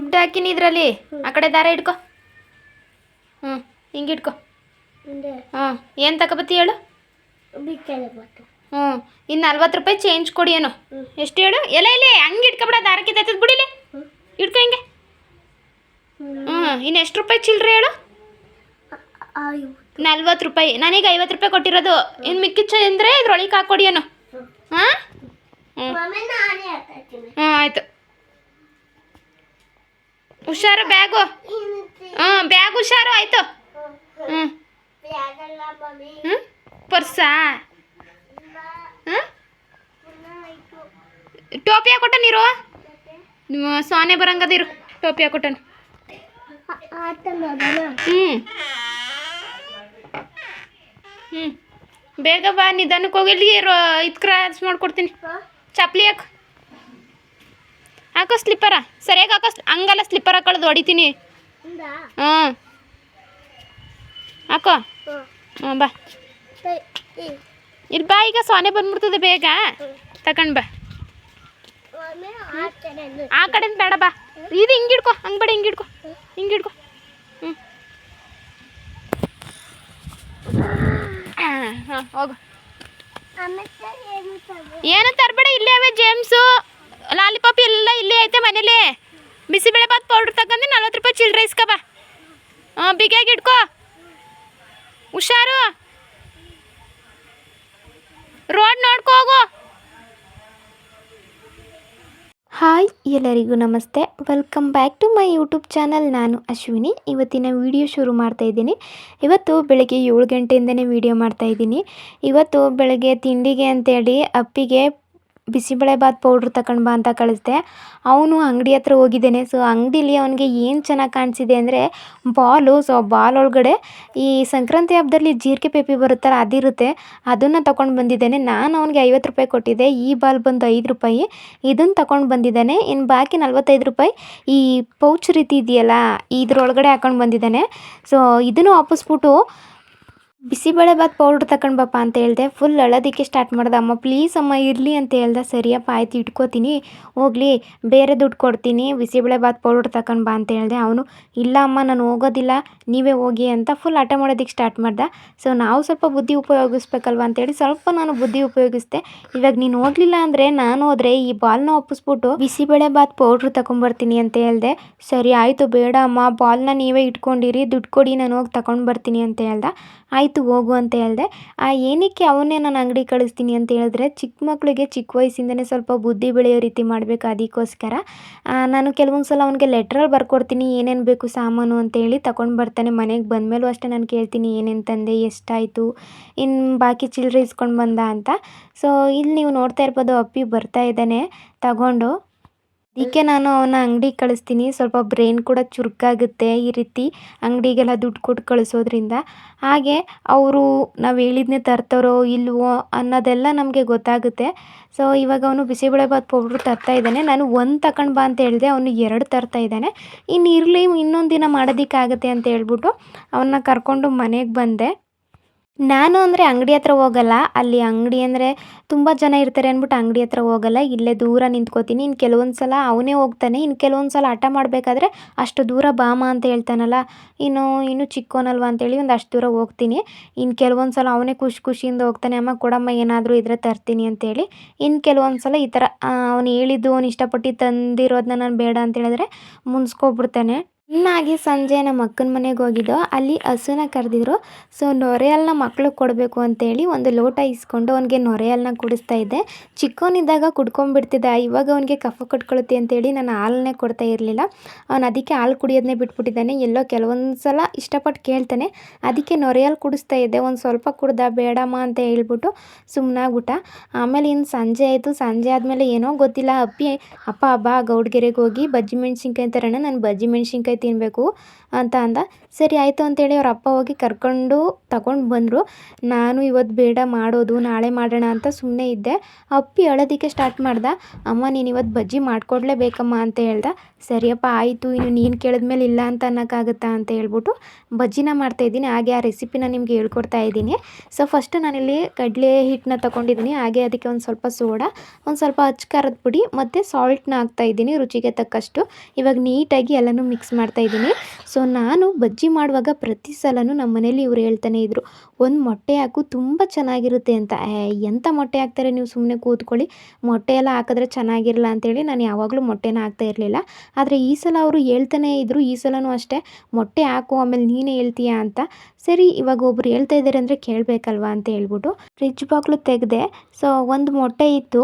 ದುಡ್ಡು ಹಾಕಿನಿ ಇದರಲ್ಲಿ. ಆ ಕಡೆ ದಾರ ಇಟ್ಕೊ. ಹ್ಞೂ ಹಿಂಗೆ ಇಟ್ಕೊ. ಹ್ಞೂ ಏನು ತಗೋಬತ್ತಿ ಹೇಳು? ಹ್ಞೂ ಇನ್ನು ನಲ್ವತ್ತು ರೂಪಾಯಿ ಚೇಂಜ್ ಕೊಡಿ ಏನು. ಎಷ್ಟು ಹೇಳು? ಎಲ್ಲ ಇಲ್ಲಿ ಹಂಗೆ ಇಟ್ಕೊಬಿಡ ದಾರಕ್ಕೆ ಕಿತ್ತೈತದ ಬಿಡಿಲಿ. ಇಟ್ಕೊ ಹಿಂಗೆ. ಹ್ಞೂ ಇನ್ನು ಎಷ್ಟು ರೂಪಾಯಿ ಚಿಲ್ಲರೆ ಹೇಳು? ನಲ್ವತ್ತು ರೂಪಾಯಿ. ನನಗೆ ಐವತ್ತು ರೂಪಾಯಿ ಕೊಟ್ಟಿರೋದು. ಇನ್ನು ಮಿಕ್ಕಿಚ್ಚ ಅಂದರೆ ಇದ್ರೊಳಗೆ ಹಾಕೊಡಿ ಏನು. ಹಾಂ? ಹ್ಞೂ ಹ್ಞೂ ಆಯಿತು. ಹುಷಾರು ಬ್ಯಾಗು. ಹ್ಞೂ ಬ್ಯಾಗ್ ಹುಷಾರು, ಆಯಿತು. ಹ್ಞೂ ಹ್ಞೂ ಪರ್ಸಾ? ಹ್ಞೂ ಟೋಪಿ ಹಾಕೊಟ್ಟ ನೀರು ನಿಮ್ಮ ಸೋನೆ ಬರಂಗದಿರು ಟೋಪಿ ಹಾಕೊಟ್ಟನು ಹ್ಞೂ ಹ್ಞೂ ಬೇಗ ಬಾ, ನಿಧಾನಕ್ಕೆ ಹೋಗಿ ಇಲ್ಲಿ ರೋ ಇದು ಕ್ರಾಸ್ ಮಾಡ್ಕೊಡ್ತೀನಿ. ಚಪ್ಪಲಿ ಹಾಕು. ಹಾಕೋ ಸ್ಲಿಪ್ಪರ? ಸರಿಯಾಗಿ ಹಾಕೋ ಹಂಗಲ್ಲ ಸ್ಲಿಪ್ಪರ್ ಹಾಕೊಳ್ಳೋದು ಹೊಡಿತೀನಿ. ಹಾಂ ಹಾಕೋ. ಹ್ಞೂ. ಬಾ. ಇಲ್ಲಿ ಬಾ ಈಗ ಸೊನೆ ಬಂದ್ಬಿಡ್ತದೆ ಬೇಗ. ತಗೊಂಡು ಬಾ. ಆ ಕಡೆಯಿಂದ ಬೇಡ ಬಾ. ಇದು ಹಿಂಗೆ ಹಿಡ್ಕೊ ಹಂಗೆ ಬೇಡ ಹಿಂಗೆ ಹಿಡ್ಕೊ ಹಿಂಗೆ ಹಿಡ್ಕೊ ಹ್ಞೂ. ಹಾಂ ಹೋಗು. ಏನಂತ ತರಬೇಡ ಇಲ್ಲೇ ಅವೆ ಜೇಮ್ಸು ಲಾಲಿಪಾಪ್ ಎಲ್ಲ ಇಲ್ಲೇ ಐತೆ ಮನೇಲಿ. ಬಿಸಿಬೇಳೆ ಬಾತ್ ಪೌಡ್ರ್ ತಗೊಂಡು ನಲ್ವತ್ತು ರೂಪಾಯಿ ಚಿಲ್ಲರೆ ಇಸ್ಕೊ ಬಾ. ಹಾಂ ಬಿಗಿಯಾಗಿ ಇಟ್ಕೋ. ಹುಷಾರು. ರೋಡ್ ನೋಡ್ಕೋ ಹೋಗು. ಹಾಯ್ ಎಲ್ಲರಿಗೂ ನಮಸ್ತೆ. Welcome back to my YouTube channel ನಾನು ಅಶ್ವಿನಿ. ಇವತ್ತಿನ ವಿಡಿಯೋ ಶುರು ಮಾಡ್ತಾ ಇದ್ದೀನಿ. ಇವತ್ತು ಬೆಳಗ್ಗೆ ಏಳು ಗಂಟೆಯಿಂದನೇ ವಿಡಿಯೋ ಮಾಡ್ತಾ ಇದ್ದೀನಿ. ಇವತ್ತು ಬೆಳಗ್ಗೆ ತಿಂಡಿಗೆ ಅಂತೇಳಿ ಅಪ್ಪಿಗೆ ಬಿಸಿಬೇಳೆ ಬಾತ್ ಪೌಡ್ರ್ ತಗೊಂಡು ಬಾ ಅಂತ ಕಳಿಸ್ದೆ. ಅವನು ಅಂಗಡಿ ಹತ್ರ ಹೋಗಿದ್ದಾನೆ. ಸೊ ಅಂಗಡೀಲಿ ಅವನಿಗೆ ಏನು ಚೆನ್ನಾಗಿ ಕಾಣಿಸಿದೆ ಅಂದರೆ ಬಾಲು ಸೊ ಬಾಲ್ ಒಳಗಡೆ ಈ ಸಂಕ್ರಾಂತಿ ಹಬ್ಬದಲ್ಲಿ ಜೀರಿಗೆ ಪೇಪಿ ಬರುತ್ತಲ್ಲ, ಅದಿರುತ್ತೆ. ಅದನ್ನು ತಗೊಂಡು ಬಂದಿದ್ದಾನೆ. ನಾನು ಅವನಿಗೆ ಐವತ್ತು ರೂಪಾಯಿ ಕೊಟ್ಟಿದ್ದೆ. ಈ ಬಾಲ್ ಬಂದು ಐದು ರೂಪಾಯಿ. ಇದನ್ನು ತಗೊಂಡು ಬಂದಿದ್ದಾನೆ. ಇನ್ನು ಬಾಕಿ ನಲ್ವತ್ತೈದು ರೂಪಾಯಿ. ಈ ಪೌಚ್ ರೀತಿ ಇದೆಯಲ್ಲ, ಇದ್ರೊಳಗಡೆ ಹಾಕೊಂಡು ಬಂದಿದ್ದಾನೆ. ಸೊ ಇದನ್ನು ವಾಪಸ್ಬಿಟ್ಟು ಬಿಸಿಬೇಳೆ ಬಾತ್ ಪೌಡ್ರ್ ತಗೊಂಡು ಬಾಪ ಅಂತ ಹೇಳ್ದೆ. ಫುಲ್ ಅಳೋದಕ್ಕೆ ಸ್ಟಾರ್ಟ್ ಮಾಡ್ದೆ. ಅಮ್ಮ ಪ್ಲೀಸ್ ಅಮ್ಮ, ಇರಲಿ ಅಂತ ಹೇಳ್ದೆ. ಸರಿಯಪ್ಪ ಆಯ್ತು, ಇಟ್ಕೋತೀನಿ. ಹೋಗ್ಲಿ, ಬೇರೆ ದುಡ್ಡು ಕೊಡ್ತೀನಿ. ಬಿಸಿಬೇಳೆ ಬಾತ್ ಪೌಡ್ರ್ ತಗೊಂಡು ಬಾ ಅಂತ ಹೇಳ್ದೆ. ಅವನು, ಇಲ್ಲ ಅಮ್ಮ, ನಾನು ಹೋಗೋದಿಲ್ಲ. ನೀವೇ ಹೋಗಿ ಅಂತ ಫುಲ್ ಆಟ ಮಾಡೋದಕ್ಕೆ ಸ್ಟಾರ್ಟ್ ಮಾಡ್ದೆ. ಸೊ ನಾವು ಸ್ವಲ್ಪ ಬುದ್ಧಿ ಉಪಯೋಗಿಸ್ಬೇಕಲ್ವ ಅಂತೇಳಿ ಸ್ವಲ್ಪ ನಾನು ಬುದ್ಧಿ ಉಪಯೋಗಿಸ್ದೆ. ಇವಾಗ ನೀನು ಹೋಗಲಿಲ್ಲ ಅಂದರೆ ನಾನು ಹೋದ್ರೆ ಈ ಬಾಲ್ನ ಒಪ್ಪಿಸ್ಬಿಟ್ಟು ಬಿಸಿಬೇಳೆ ಬಾತ್ ಪೌಡ್ರ್ ತಗೊಂಬರ್ತೀನಿ ಅಂತ ಹೇಳ್ದೆ. ಸರಿ, ಆಯಿತು, ಬೇಡ ಅಮ್ಮ. ಬಾಲ್ನ ನೀವೇ ಇಟ್ಕೊಂಡಿರಿ. ದುಡ್ಡು ಕೊಡಿ, ನಾನು ಹೋಗಿ ತಗೊಂಡು ಬರ್ತೀನಿ ಅಂತ ಹೇಳ್ದೆ. ಆಯಿತು ಹೋಗು ಅಂತ ಹೇಳ್ದೆ. ಆ ಏನಕ್ಕೆ ಅವನ್ನೇ ನಾನು ಅಂಗಡಿ ಕಳಿಸ್ತೀನಿ ಅಂತ ಹೇಳಿದ್ರೆ, ಚಿಕ್ಕ ಮಕ್ಕಳಿಗೆ ಚಿಕ್ಕ ವಯಸ್ಸಿಂದನೇ ಸ್ವಲ್ಪ ಬುದ್ಧಿ ಬೆಳೆಯೋ ರೀತಿ ಮಾಡಬೇಕು ಅದಕ್ಕೋಸ್ಕರ. ನಾನು ಕೆಲವೊಂದು ಸಲ ಅವನಿಗೆ ಲೆಟ್ರಲ್ಲಿ ಬರ್ಕೊಡ್ತೀನಿ, ಏನೇನು ಬೇಕು ಸಾಮಾನು ಅಂತೇಳಿ ತಗೊಂಡು ಬರ್ತಾನೆ. ಮನೆಗೆ ಬಂದಮೇಲೂ ಅಷ್ಟೇ ನಾನು ಕೇಳ್ತೀನಿ, ಏನೇನು ತಂದೆ, ಎಷ್ಟಾಯಿತು ಇನ್ನು ಬಾಕಿ ಚಿಲ್ಲರೆ ಇಸ್ಕೊಂಡು ಬಂದ ಅಂತ. ಸೊ ಇಲ್ಲಿ ನೀವು ನೋಡ್ತಾ ಇರ್ಬೋದು, ಅಪ್ಪಿ ಬರ್ತಾ ಇದ್ದಾನೆ. ತಗೊಂಡು ಅದಕ್ಕೆ ನಾನು ಅವನ ಅಂಗಡಿಗೆ ಕಳಿಸ್ತೀನಿ. ಸ್ವಲ್ಪ ಬ್ರೈನ್ ಕೂಡ ಚುರುಕಾಗುತ್ತೆ ಈ ರೀತಿ ಅಂಗಡಿಗೆಲ್ಲ ದುಡ್ಡು ಕೊಟ್ಟು ಕಳಿಸೋದ್ರಿಂದ. ಹಾಗೆ ಅವರು ನಾವು ಹೇಳಿದ್ನೇ ತರ್ತಾರೋ ಇಲ್ವೋ ಅನ್ನೋದೆಲ್ಲ ನಮಗೆ ಗೊತ್ತಾಗುತ್ತೆ. ಸೊ ಇವಾಗ ಅವನು ಬಿಸಿಬೇಳೆಬಾತ್ ಪೌಡ್ರ್ ತರ್ತಾ ಇದ್ದಾನೆ. ನಾನು ಒಂದು ತಗೊಂಡು ಬಾ ಅಂತ ಹೇಳಿದೆ, ಅವನು ಎರಡು ತರ್ತಾ ಇದ್ದಾನೆ. ಇನ್ನು ಇರಲಿ, ಇನ್ನೊಂದು ದಿನ ಮಾಡೋದಕ್ಕಾಗತ್ತೆ ಅಂತ ಹೇಳ್ಬಿಟ್ಟು ಅವನ್ನ ಕರ್ಕೊಂಡು ಮನೆಗೆ ಬಂದೆ. ನಾನು ಅಂದರೆ ಅಂಗಡಿ ಹತ್ರ ಹೋಗಲ್ಲ. ಅಲ್ಲಿ ಅಂಗಡಿ ಅಂದರೆ ತುಂಬ ಜನ ಇರ್ತಾರೆ ಅಂದ್ಬಿಟ್ಟು ಅಂಗಡಿ ಹತ್ರ ಹೋಗಲ್ಲ. ಇಲ್ಲೇ ದೂರ ನಿಂತ್ಕೋತೀನಿ. ಇನ್ನು ಕೆಲವೊಂದು ಸಲ ಅವನೇ ಹೋಗ್ತಾನೆ. ಇನ್ನು ಕೆಲವೊಂದು ಸಲ ಹಠ ಮಾಡಬೇಕಾದ್ರೆ ಅಷ್ಟು ದೂರ ಬಾಮ ಅಂತ ಹೇಳ್ತಾನಲ್ಲ. ಇನ್ನು ಇನ್ನು ಚಿಕ್ಕೋನಲ್ವ ಅಂತೇಳಿ ಒಂದು ಅಷ್ಟು ದೂರ ಹೋಗ್ತೀನಿ. ಇನ್ನು ಕೆಲವೊಂದು ಸಲ ಅವನೇ ಖುಷಿ ಖುಷಿಯಿಂದ ಹೋಗ್ತಾನೆ. ಅಮ್ಮ ಕೊಡಮ್ಮ ಏನಾದರೂ ಇದ್ರೆ ತರ್ತೀನಿ ಅಂತೇಳಿ. ಇನ್ನು ಕೆಲವೊಂದು ಸಲ ಈ ಥರ ಅವನು ಹೇಳಿದ್ದು ಅವ್ನು ಇಷ್ಟಪಟ್ಟು ತಂದಿರೋದನ್ನ ನಾನು ಬೇಡ ಅಂತ ಹೇಳಿದ್ರೆ ಮುನ್ಸ್ಕೊಬಿಡ್ತಾನೆ. ಇನ್ನಾಗಿ ಸಂಜೆ ನಮ್ಮ ಅಕ್ಕನ ಮನೆಗೆ ಹೋಗಿದ್ದೋ, ಅಲ್ಲಿ ಹಸುನ ಕರೆದಿದ್ರು. ಸೊ ನೊರೆಯಲ್ನ ಮಕ್ಕಳು ಕೊಡಬೇಕು ಅಂತೇಳಿ ಒಂದು ಲೋಟ ಇಸ್ಕೊಂಡು ಅವನಿಗೆ ನೊರೆಯಲ್ನ ಕುಡಿಸ್ತಾ ಇದ್ದೆ. ಚಿಕ್ಕವನಿದ್ದಾಗ ಕುಡ್ಕೊಂಡ್ಬಿಡ್ತಿದ್ದ. ಇವಾಗ ಅವನಿಗೆ ಕಫ ಕಟ್ಕೊಳುತ್ತೆ ಅಂತೇಳಿ ನಾನು ಹಾಲನ್ನೇ ಕೊಡ್ತಾ ಇರಲಿಲ್ಲ. ಅವನು ಅದಕ್ಕೆ ಹಾಲು ಕುಡಿಯೋದನ್ನೇ ಬಿಟ್ಬಿಟ್ಟಿದ್ದಾನೆ. ಎಲ್ಲೋ ಕೆಲವೊಂದು ಸಲ ಇಷ್ಟಪಟ್ಟು ಕೇಳ್ತಾನೆ. ಅದಕ್ಕೆ ನೊರೆಯಲ್ ಕುಡಿಸ್ತಾ ಇದ್ದೆ. ಒಂದು ಸ್ವಲ್ಪ ಕುಡ್ದ, ಬೇಡಮ್ಮ ಅಂತ ಹೇಳ್ಬಿಟ್ಟು ಸುಮ್ಮನಾಗ್ಬಿಟ್ಟ ಆಮೇಲೆ ಇನ್ನು ಸಂಜೆ ಆಯಿತು. ಸಂಜೆ ಆದಮೇಲೆ ಏನೋ ಗೊತ್ತಿಲ್ಲ. ಅಪ್ಪಿ, ಅಪ್ಪ ಹಬ್ಬ ಗೌಡ್ಗೆರೆಗೆ ಹೋಗಿ ಬಜ್ಜಿ ಮೆಣಸಿನ್ಕಾಯಿ ತರೋಣ. ನಾನು ಬಜ್ಜಿ ಮೆಣಸಿನ್ಕಾಯಿ ತಿನ್ನಬೇಕು ಅಂತ ಅಂದ. ಸರಿ, ಆಯಿತು ಅಂತೇಳಿ ಅವ್ರ ಅಪ್ಪ ಹೋಗಿ ಕರ್ಕೊಂಡು ತಗೊಂಡು ಬಂದರು. ನಾನು ಇವತ್ತು ಬೇಡ, ಮಾಡೋದು, ನಾಳೆ ಮಾಡೋಣ ಅಂತ ಸುಮ್ಮನೆ ಇದ್ದೆ. ಅಪ್ಪಿ ಅಳೋದಕ್ಕೆ ಸ್ಟಾರ್ಟ್ ಮಾಡ್ದ. ಅಮ್ಮ, ನೀನು ಇವತ್ತು ಬಜ್ಜಿ ಮಾಡಿಕೊಡ್ಲೇಬೇಕಮ್ಮ ಅಂತ ಹೇಳ್ದ. ಸರಿಯಪ್ಪ, ಆಯಿತು, ಇನ್ನು ನೀನು ಕೇಳಿದ್ಮೇಲೆ ಇಲ್ಲ ಅಂತ ಅನ್ನೋಕ್ಕಾಗುತ್ತಾ ಅಂತ ಹೇಳ್ಬಿಟ್ಟು ಬಜ್ಜಿನ ಮಾಡ್ತಾಯಿದ್ದೀನಿ ಹಾಗೆ ಆ ರೆಸಿಪಿನ ನಿಮಗೆ ಹೇಳ್ಕೊಡ್ತಾ ಇದ್ದೀನಿ. ಸೊ ಫಸ್ಟು ನಾನಿಲ್ಲಿ ಕಡಲೆ ಹಿಟ್ಟನ್ನ ತೊಗೊಂಡಿದ್ದೀನಿ. ಹಾಗೆ ಅದಕ್ಕೆ ಒಂದು ಸ್ವಲ್ಪ ಸೋಡಾ, ಒಂದು ಸ್ವಲ್ಪ ಅಚ್ಚ ಖಾರದ ಪುಡಿ ಮತ್ತು ಸಾಲ್ಟ್ನ ಹಾಕ್ತಾಯಿದ್ದೀನಿ ರುಚಿಗೆ ತಕ್ಕಷ್ಟು. ಇವಾಗ ನೀಟಾಗಿ ಎಲ್ಲನೂ ಮಿಕ್ಸ್ ಮಾಡ್ತಾಯಿದ್ದೀನಿ ಸೊ ನಾನು ಬಜ್ಜಿ ಮಾಡುವಾಗ ಪ್ರತಿ ಸಲನೂ ನಮ್ಮ ಮನೇಲಿ ಇವ್ರು ಹೇಳ್ತಾನೆ ಇದ್ದರು ಒಂದು ಮೊಟ್ಟೆ ಹಾಕು, ತುಂಬ ಚೆನ್ನಾಗಿರುತ್ತೆ ಅಂತ. ಎಂಥ ಮೊಟ್ಟೆ ಹಾಕ್ತಾರೆ ನೀವು ಸುಮ್ಮನೆ ಕೂತ್ಕೊಳ್ಳಿ. ಮೊಟ್ಟೆ ಎಲ್ಲ ಹಾಕಿದ್ರೆ ಚೆನ್ನಾಗಿರಲ್ಲ ಅಂತೇಳಿ ನಾನು ಯಾವಾಗಲೂ ಮೊಟ್ಟೆನ ಹಾಕ್ತಾ ಇರಲಿಲ್ಲ. ಆದರೆ ಈ ಸಲ ಅವರು ಹೇಳ್ತಾನೇ ಇದ್ದರು ಈ ಸಲನೂ ಅಷ್ಟೇ, ಮೊಟ್ಟೆ ಹಾಕು, ಆಮೇಲೆ ನೀನೇ ಹೇಳ್ತೀಯಾ ಅಂತ. ಸರಿ, ಇವಾಗ ಒಬ್ರು ಹೇಳ್ತಾ ಇದ್ದಾರೆ ಅಂದರೆ ಕೇಳಬೇಕಲ್ವಾ ಅಂತ ಹೇಳ್ಬಿಟ್ಟು, ಫ್ರಿಜ್ ಬಾಕ್ಲು ತೆಗೆದೆ, ಸೊ, ಒಂದು ಮೊಟ್ಟೆ ಇತ್ತು.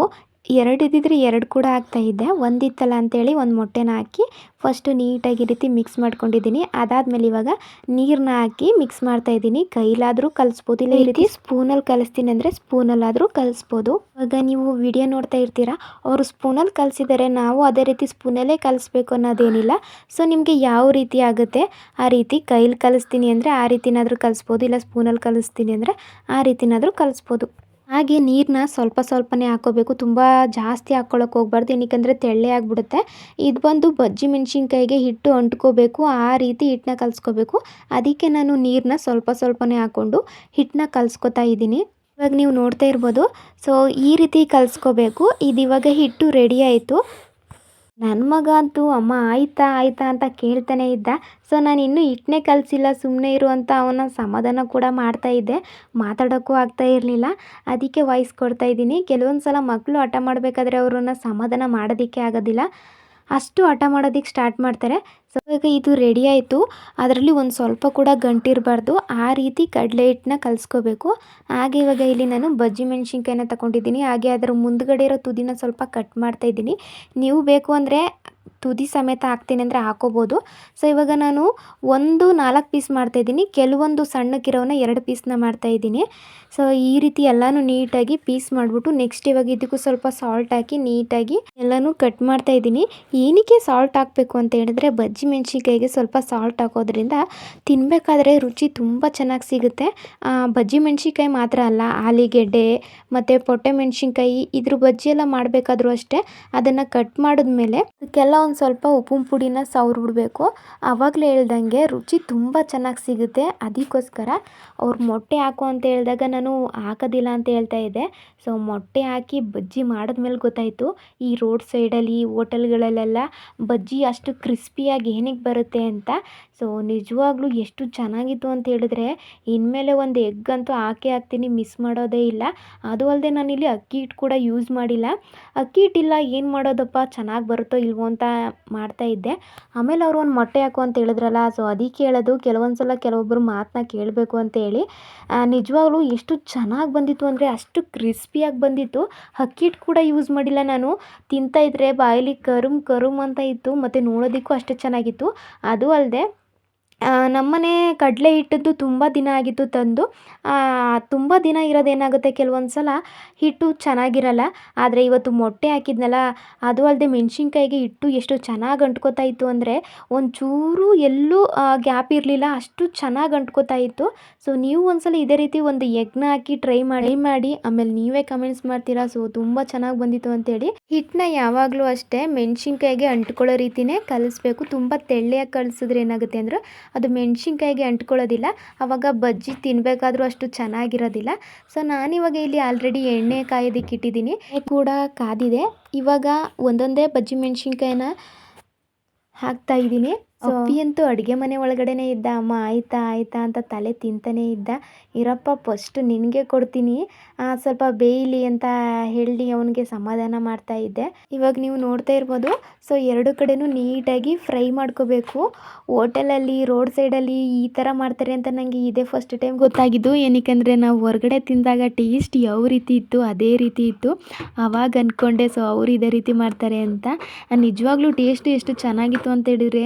ಎರಡು ಇದ್ದಿದ್ರೆ ಎರಡು ಕೂಡ ಹಾಕ್ತಾಯಿದ್ದೆ ಒಂದಿತ್ತಲ್ಲ ಅಂತೇಳಿ ಒಂದು ಮೊಟ್ಟೆನ ಹಾಕಿ ಫಸ್ಟು ನೀಟಾಗಿ ರೀತಿ ಮಿಕ್ಸ್ ಮಾಡ್ಕೊಂಡಿದ್ದೀನಿ. ಅದಾದಮೇಲೆ ಇವಾಗ ನೀರನ್ನ ಹಾಕಿ ಮಿಕ್ಸ್ ಮಾಡ್ತಾಯಿದ್ದೀನಿ ಕೈಲಾದರೂ ಕಲಿಸ್ಬೋದು. ಇಲ್ಲ ಈ ರೀತಿ ಸ್ಪೂನಲ್ಲಿ ಕಲಿಸ್ತೀನಿ ಅಂದರೆ ಸ್ಪೂನಲ್ಲಾದರೂ ಕಲಿಸ್ಬೋದು. ಇವಾಗ ನೀವು ವಿಡಿಯೋ ನೋಡ್ತಾ ಇರ್ತೀರಾ? ಅವರು ಸ್ಪೂನಲ್ಲಿ ಕಲಿಸಿದರೆ ನಾವು ಅದೇ ರೀತಿ ಸ್ಪೂನಲ್ಲೇ ಕಲಿಸ್ಬೇಕು ಅನ್ನೋದೇನಿಲ್ಲ. ಸೊ ನಿಮಗೆ ಯಾವ ರೀತಿ ಆಗುತ್ತೆ? ಆ ರೀತಿ ಕೈಲಿ ಕಲಿಸ್ತೀನಿ ಅಂದರೆ ಆ ರೀತಿನಾದರೂ ಕಲಿಸ್ಬೋದು. ಇಲ್ಲ ಸ್ಪೂನಲ್ಲಿ ಕಲಿಸ್ತೀನಿ ಅಂದರೆ ಆ ರೀತಿನಾದರೂ ಕಲಿಸ್ಬೋದು. ಹಾಗೆ ನೀರನ್ನ ಸ್ವಲ್ಪ ಸ್ವಲ್ಪನೇ ಹಾಕ್ಕೋಬೇಕು ತುಂಬ ಜಾಸ್ತಿ ಹಾಕ್ಕೊಳಕ್ಕೆ ಹೋಗ್ಬಾರ್ದು. ಏನಕ್ಕೆಂದರೆ ತೆಳ್ಳೆ ಆಗಿಬಿಡುತ್ತೆ. ಇದು ಬಂದು ಬಜ್ಜಿ ಮೆಣಸಿನ್ಕಾಯಿಗೆ ಹಿಟ್ಟು ಅಂಟ್ಕೋಬೇಕು. ಆ ರೀತಿ ಹಿಟ್ಟನ್ನ ಕಲಿಸ್ಕೋಬೇಕು. ಅದಕ್ಕೆ ನಾನು ನೀರನ್ನ ಸ್ವಲ್ಪ ಸ್ವಲ್ಪನೇ ಹಾಕ್ಕೊಂಡು ಹಿಟ್ಟನ್ನ ಕಲಿಸ್ಕೊತಾ ಇದ್ದೀನಿ. ಇವಾಗ ನೀವು ನೋಡ್ತಾ ಇರ್ಬೋದು. ಸೊ ಈ ರೀತಿ ಕಲಿಸ್ಕೋಬೇಕು. ಇದು ಇವಾಗ ಹಿಟ್ಟು ರೆಡಿ ಆಯಿತು. ನನ್ನ ಮಗ ಅಂತೂ ಅಮ್ಮ ಆಯ್ತಾ ಆಯ್ತಾ ಅಂತ ಕೇಳ್ತಾನೆ ಇದ್ದ. ಸೊ ನಾನು ಇನ್ನೂ ಇಟ್ಟನೇ ಕಲಿಸಿಲ್ಲ ಸುಮ್ಮನೆ ಇರು ಅಂತ ಅವನ ಸಮಾಧಾನ ಕೂಡ ಮಾಡ್ತಾ ಇದ್ದೆ. ಮಾತಾಡೋಕ್ಕೂ ಆಗ್ತಾ ಇರಲಿಲ್ಲ. ಅದಕ್ಕೆ ವಾಯ್ಸ್ ಕೊಡ್ತಾ ಇದ್ದೀನಿ. ಕೆಲವೊಂದು ಸಲ ಮಕ್ಕಳು ಹಠ ಮಾಡಬೇಕಾದ್ರೆ ಅವ್ರನ್ನ ಸಮಾಧಾನ ಮಾಡೋದಕ್ಕೆ ಆಗೋದಿಲ್ಲ. ಅಷ್ಟು ಹಠ ಮಾಡೋದಕ್ಕೆ ಸ್ಟಾರ್ಟ್ ಮಾಡ್ತಾರೆ. ಸೊ ಇವಾಗ ಇದು ರೆಡಿ ಆಯಿತು. ಅದರಲ್ಲಿ ಒಂದು ಸ್ವಲ್ಪ ಕೂಡ ಗಂಟಿರಬಾರ್ದು ಆ ರೀತಿ ಕಡಲೆ ಹಿಟ್ಟನ್ನ ಕಲಿಸ್ಕೋಬೇಕು. ಹಾಗೆ ಇವಾಗ ಇಲ್ಲಿ ನಾನು ಬಜ್ಜಿ ಮೆಣಸಿನ್ಕಾಯಿನ ತಗೊಂಡಿದ್ದೀನಿ. ಹಾಗೆ ಅದರ ಮುಂದ್ಗಡೆ ಇರೋ ತುದಿನ ಸ್ವಲ್ಪ ಕಟ್ ಮಾಡ್ತಾ ಇದ್ದೀನಿ. ನೀವು ಬೇಕು ಅಂದರೆ ತುದಿ ಸಮೇತ ಹಾಕ್ತೀನಿ ಅಂದರೆ ಹಾಕೋಬೋದು. ಸೊ ಇವಾಗ ನಾನು ಒಂದು ನಾಲ್ಕು ಪೀಸ್ ಮಾಡ್ತಾಯಿದ್ದೀನಿ ಕೆಲವೊಂದು ಸಣ್ಣಕ್ಕಿರೋನ ಎರಡು ಪೀಸ್ನ ಮಾಡ್ತಾಯಿದ್ದೀನಿ ಸೊ ಈ ರೀತಿ ಎಲ್ಲನೂ ನೀಟಾಗಿ ಪೀಸ್ ಮಾಡಿಬಿಟ್ಟು ನೆಕ್ಸ್ಟ್ ಇವಾಗ ಇದಕ್ಕೂ ಸ್ವಲ್ಪ ಸಾಲ್ಟ್ ಹಾಕಿ ನೀಟಾಗಿ ಎಲ್ಲನೂ ಕಟ್ ಮಾಡ್ತಾ ಇದ್ದೀನಿ. ಏನಕ್ಕೆ ಸಾಲ್ಟ್ ಹಾಕಬೇಕು ಅಂತ ಹೇಳಿದ್ರೆ ಬಜ್ಜಿ ಮೆಣಸಿನ್ಕಾಯಿಗೆ ಸ್ವಲ್ಪ ಸಾಲ್ಟ್ ಹಾಕೋದ್ರಿಂದ ತಿನ್ನಬೇಕಾದ್ರೆ ರುಚಿ ತುಂಬ ಚೆನ್ನಾಗಿ ಸಿಗುತ್ತೆ. ಬಜ್ಜಿ ಮೆಣಸಿನ್ಕಾಯಿ ಮಾತ್ರ ಅಲ್ಲ, ಆಲಿಗೆಡ್ಡೆ ಮತ್ತು ಪೊಟ್ಟೆ ಮೆಣಸಿನ್ಕಾಯಿ ಇದ್ರ ಬಜ್ಜಿ ಎಲ್ಲ ಮಾಡಬೇಕಾದ್ರೂ ಅಷ್ಟೇ ಅದನ್ನು ಕಟ್ ಮಾಡಿದ್ಮೇಲೆ ಅದಕ್ಕೆಲ್ಲ ಒಂದು ಸ್ವಲ್ಪ ಉಪ್ಪಿನ ಪುಡಿನ ಸವ್ರು ಬಿಡಬೇಕು. ಆವಾಗಲೇ ಹೇಳ್ದಂಗೆ ರುಚಿ ತುಂಬ ಚೆನ್ನಾಗಿ ಸಿಗುತ್ತೆ. ಅದಕ್ಕೋಸ್ಕರ ಅವ್ರು ಮೊಟ್ಟೆ ಹಾಕು ಅಂತ ಹೇಳಿದಾಗ ನಾನು ಹಾಕೋದಿಲ್ಲ ಅಂತ ಹೇಳ್ತಾ ಇದ್ದೆ. ಸೊ, ಮೊಟ್ಟೆ ಹಾಕಿ ಬಜ್ಜಿ ಮಾಡಿದ್ಮೇಲೆ ಗೊತ್ತಾಯಿತು. ಈ ರೋಡ್ ಸೈಡಲ್ಲಿ ಹೋಟೆಲ್ಗಳಲ್ಲೆಲ್ಲ ಬಜ್ಜಿ ಅಷ್ಟು ಕ್ರಿಸ್ಪಿಯಾಗಿ ಏನಕ್ಕೆ ಬರುತ್ತೆ ಅಂತ. ಸೊ, ನಿಜವಾಗ್ಲೂ ಎಷ್ಟು ಚೆನ್ನಾಗಿತ್ತು ಅಂತ ಹೇಳಿದ್ರೆ ಇನ್ಮೇಲೆ ಒಂದು ಎಗ್ ಅಂತೂ ಹಾಕೇ ಹಾಕ್ತೀನಿ, ಮಿಸ್ ಮಾಡೋದೇ ಇಲ್ಲ. ಅದು ಅಲ್ಲದೆ ನಾನಿಲ್ಲಿ ಅಕ್ಕಿ ಹಿಟ್ಟು ಕೂಡ ಯೂಸ್ ಮಾಡಿಲ್ಲ. ಅಕ್ಕಿ ಹಿಟ್ಟಿಲ್ಲ, ಏನು ಮಾಡೋದಪ್ಪ, ಚೆನ್ನಾಗಿ ಬರುತ್ತೋ ಇಲ್ವೋ ಅಂತ ಮಾಡ್ತಾ ಇದ್ದೆ. ಆಮೇಲೆ ಅವರು ಒಂದು ಮೊಟ್ಟೆ ಹಾಕು ಅಂತ ಹೇಳಿದ್ರಲ್ಲ, ಸೊ ಅದಕ್ಕೆ ಹೇಳೋದು ಕೆಲವೊಂದು ಸಲ ಕೆಲವೊಬ್ಬರು ಮಾತನ್ನ ಕೇಳಬೇಕು ಅಂತೇಳಿ ನಿಜವಾಗ್ಲೂ ಎಷ್ಟು ಚೆನ್ನಾಗಿ ಬಂದಿತ್ತು ಅಂದರೆ ಅಷ್ಟು ಕ್ರಿಸ್ಪಿಯಾಗಿ ಬಂದಿತ್ತು. ಅಕ್ಕಿ ಕೂಡ ಯೂಸ್ ಮಾಡಿಲ್ಲ ನಾನು. ತಿಂತಾ ಇದ್ದರೆ ಬಾಯಲ್ಲಿ ಕರುಮ್ ಕರುಮ್ ಅಂತ ಇತ್ತು, ಮತ್ತು ನೋಡೋದಕ್ಕೂ ಅಷ್ಟೇ ಚೆನ್ನಾಗಿತ್ತು. ಅದು ಅಲ್ಲದೆ ನಮ್ಮನೆ ಕಡಲೆ ಹಿಟ್ಟದ್ದು ತುಂಬ ದಿನ ಆಗಿತ್ತು ತಂದು. ತುಂಬ ದಿನ ಇರೋದೇನಾಗುತ್ತೆ ಕೆಲವೊಂದು ಸಲ ಹಿಟ್ಟು ಚೆನ್ನಾಗಿರಲ್ಲ. ಆದರೆ ಇವತ್ತು ಮೊಟ್ಟೆ ಹಾಕಿದ್ನಲ್ಲ, ಅದು ಅಲ್ಲದೆ ಮೆಣಸಿನ್ಕಾಯಿಗೆ ಹಿಟ್ಟು ಎಷ್ಟು ಚೆನ್ನಾಗಿ ಅಂಟ್ಕೋತಾ ಇತ್ತು ಅಂದರೆ ಒಂಚೂರು ಎಲ್ಲೂ ಗ್ಯಾಪ್ ಇರಲಿಲ್ಲ, ಅಷ್ಟು ಚೆನ್ನಾಗಿ ಅಂಟ್ಕೋತಾ ಇತ್ತು. ಸೊ ನೀವು ಒಂದು ಸಲ ಇದೇ ರೀತಿ ಒಂದು ಎಗ್ನ ಹಾಕಿ ಟ್ರೈ ಮಾಡಿ ಮಾಡಿ. ಆಮೇಲೆ ನೀವೇ ಕಮೆಂಟ್ಸ್ ಮಾಡ್ತೀರಾ. ಸೊ ತುಂಬ ಚೆನ್ನಾಗಿ ಬಂದಿತ್ತು ಅಂತೇಳಿ. ಹಿಟ್ಟನ್ನ ಯಾವಾಗಲೂ ಅಷ್ಟೇ ಮೆಣಸಿನ್ಕಾಯಿಗೆ ಅಂಟ್ಕೊಳ್ಳೋ ರೀತಿನೇ ಕಲಿಸ್ಬೇಕು. ತುಂಬ ತೆಳ್ಳೆಯಾಗಿ ಕಲಿಸಿದ್ರೆ ಏನಾಗುತ್ತೆ ಅಂದರೆ ಅದು ಮೆಣಸಿನ್ಕಾಯಿಗೆ ಅಂಟ್ಕೊಳ್ಳೋದಿಲ್ಲ. ಆವಾಗ ಬಜ್ಜಿ ತಿನ್ನಬೇಕಾದ್ರೂ ಅಷ್ಟು ಚೆನ್ನಾಗಿರೋದಿಲ್ಲ. ಸೊ ನಾನಿವಾಗ ಇಲ್ಲಿ ಆಲ್ರೆಡಿ ಎಣ್ಣೆ ಕಾಯೋದಕ್ಕೆ ಇಟ್ಟಿದ್ದೀನಿ. ಕೂಡ ಕಾದಿದೆ. ಇವಾಗ ಒಂದೊಂದೇ ಬಜ್ಜಿ ಮೆಣಸಿನ್ಕಾಯಿನ ಹಾಕ್ತಾ ಇದ್ದೀನಿ. ಅಪ್ಪಿ ಅಂತೂ ಅಡುಗೆ ಮನೆ ಒಳಗಡೆನೇ ಇದ್ದ ಅಮ್ಮ ಆಯ್ತಾ ಆಯ್ತಾ ಅಂತ ತಲೆ ತಿಂತಾನೇ ಇದ್ದ. ಇರಪ್ಪ ಫಸ್ಟ್ ನಿನಗೆ ಕೊಡ್ತೀನಿ. ಸ್ವಲ್ಪ ಬೇಯಲಿ ಅಂತ ಹೇಳಿ ಅವನಿಗೆ ಸಮಾಧಾನ ಮಾಡ್ತಾ ಇದ್ದೆ. ಇವಾಗ ನೀವು ನೋಡ್ತಾ ಇರ್ಬೋದು. ಸೊ ಎರಡು ಕಡೆನೂ ನೀಟಾಗಿ ಫ್ರೈ ಮಾಡ್ಕೋಬೇಕು. ಹೋಟೆಲಲ್ಲಿ ರೋಡ್ ಸೈಡಲ್ಲಿ ಈ ಥರ ಮಾಡ್ತಾರೆ ಅಂತ ನನಗೆ ಇದೇ ಫಸ್ಟ್ ಟೈಮ್ ಗೊತ್ತಾಗಿದ್ದು. ಏನಕ್ಕೆಂದರೆ ನಾವು ಹೊರಗಡೆ ತಿಂದಾಗ ಟೇಸ್ಟ್ ಯಾವ ರೀತಿ ಇತ್ತು ಅದೇ ರೀತಿ ಇತ್ತು. ಆವಾಗ ಅಂದ್ಕೊಂಡೆ ಸೊ ಅವರು ಇದೇ ರೀತಿ ಮಾಡ್ತಾರೆ ಅಂತ. ನಿಜವಾಗ್ಲೂ ಟೇಸ್ಟ್ ಎಷ್ಟು ಚೆನ್ನಾಗಿತ್ತು ಅಂತ ಹೇಳಿದ್ರೆ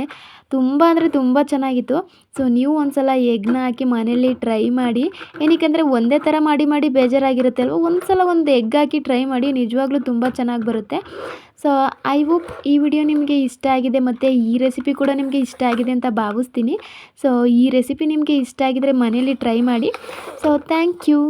ತುಂಬ ಅಂದರೆ ತುಂಬ ಚೆನ್ನಾಗಿತ್ತು. ಸೊ ನೀವು ಒಂದು ಸಲ ಎಗ್ನ ಹಾಕಿ ಮನೇಲಿ ಟ್ರೈ ಮಾಡಿ. ಏನಕ್ಕೆಂದರೆ ಒಂದೇ ಥರ ಮಾಡಿ ಮಾಡಿ ಬೇಜಾರಾಗಿರುತ್ತೆ ಅಲ್ವ? ಒಂದು ಸಲ ಒಂದು ಎಗ್ ಹಾಕಿ ಟ್ರೈ ಮಾಡಿ ನಿಜವಾಗ್ಲೂ ತುಂಬ ಚೆನ್ನಾಗಿ ಬರುತ್ತೆ. ಸೊ ಐ ಹೋಪ್ ಈ ವಿಡಿಯೋ ನಿಮಗೆ ಇಷ್ಟ ಆಗಿದೆ ಮತ್ತು ಈ ರೆಸಿಪಿ ಕೂಡ ನಿಮಗೆ ಇಷ್ಟ ಆಗಿದೆ ಅಂತ ಭಾವಿಸ್ತೀನಿ. ಸೊ ಈ ರೆಸಿಪಿ ನಿಮಗೆ ಇಷ್ಟ ಆಗಿದರೆ ಮನೇಲಿ ಟ್ರೈ ಮಾಡಿ. So thank you